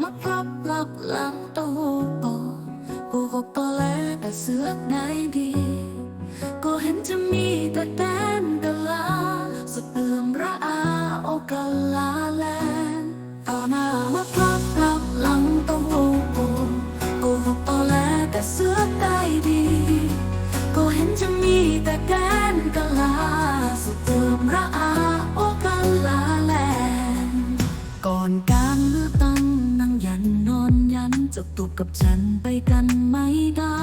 มาพรับรับหลังโตปอกูก็ปอแลแต่เสือกไหนดี ก็เห็นจะมีแต่แดนกะลาสะเติมระอาโอกะลาแลนต่อหน้ามาพรับ เลือกตั้งนั่งยันนอนยันจะตุกกับฉันไปกันไม่ได้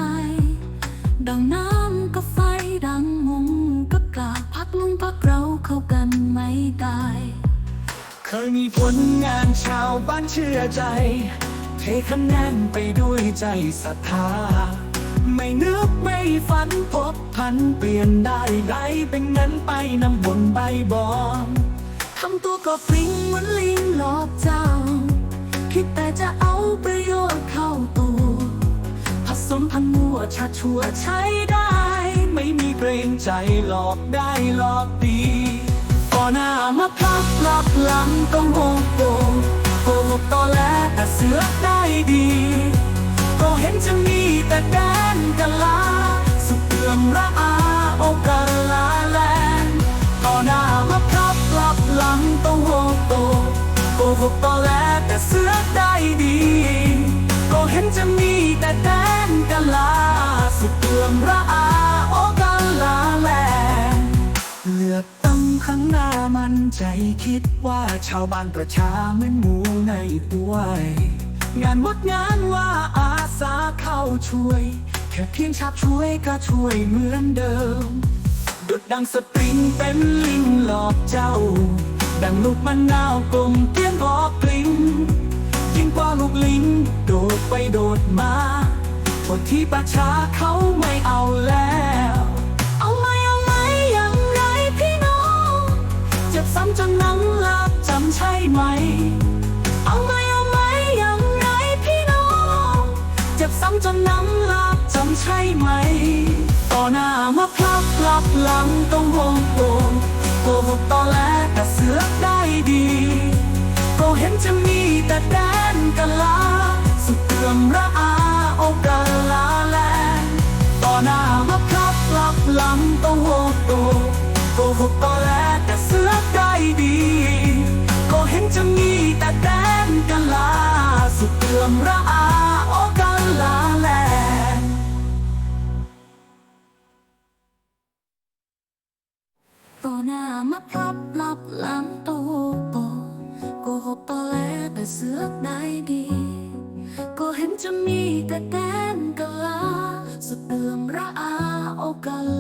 ดังน้ำกับไฟดังมุงกับกาพักลุงพักเราเข้ากันไม่ได้ เคยมีผลงานชาวบ้านเชื่อใจ เทคะแนนไปด้วยใจศรัทธา ไม่นึกไม่ฝันพบพันเปลี่ยนได้ไรเป็นเงินไปนำบนใบบอนทำตัวก็ฟริ้งเหมือนลิงหลอกเจ้า ชาชัวใช้ได้ ไม่มีเกรงใจหลอกได้หลอกดีก่อนหน้ามาพักหลับหลังต้องโงโกโกหกตอแลแต่เสือกได้ดี ก็เห็นจะมีแต่แดนกะลา สุดเตือมระอาโอกาลาแลนก่อนหน้ามาพักหลับหลังต้องโงโกโกหกตอแลแต่เสือกได้ดี ก็เห็นจะมีแต่แดนกะลา สุดเตือมระอาโอกาลาแลเลือกตั้งข้างหน้ามันใจคิดว่าชาวบ้านประชาเหมือนหมูในตัวย งานมดงานว่าอาสาเข้าช่วย แค่เพียงชักช่วยก็ช่วยเหมือนเดิมดุดดังสปริงเป็นลิงหลอกเจ้า ดังลูกมะนาวกลมเตี้ยนพอก มาคนที่ประชาเขาไม่เอาแล้ว เอาไหมเอาไหมอย่างไรพี่น้องเจ็บซ้ำจนหนังลาบจำใช่ไหม เอาไหมเอาไหมอย่างไรพี่น้องเจ็บซ้ำจนหนังลาบจำใช่ไหม ต่อหน้ามาพลับพลับหลังต้องโงโกงโกหกตอแลแต่เสือกได้ดีก็เห็นจะมีแต่แดนกะลา สุดเตื่อมระอาโอกาลาแลนต่อหน้ามาพลับพลับหลังต้องโงงโกโกหกตอแลแต่เสือได้ดี ก็เห็นจะมีแต่แดนกะลาสุดเตื่อมระอาโอกาลาแลนต่อหน้ามาพรับรับหลังโตโตโกหกตอแลแต่เสือได้ดี ก็เห็นจะมีแต่แดนกะลาสุดเติมระอาโอกาล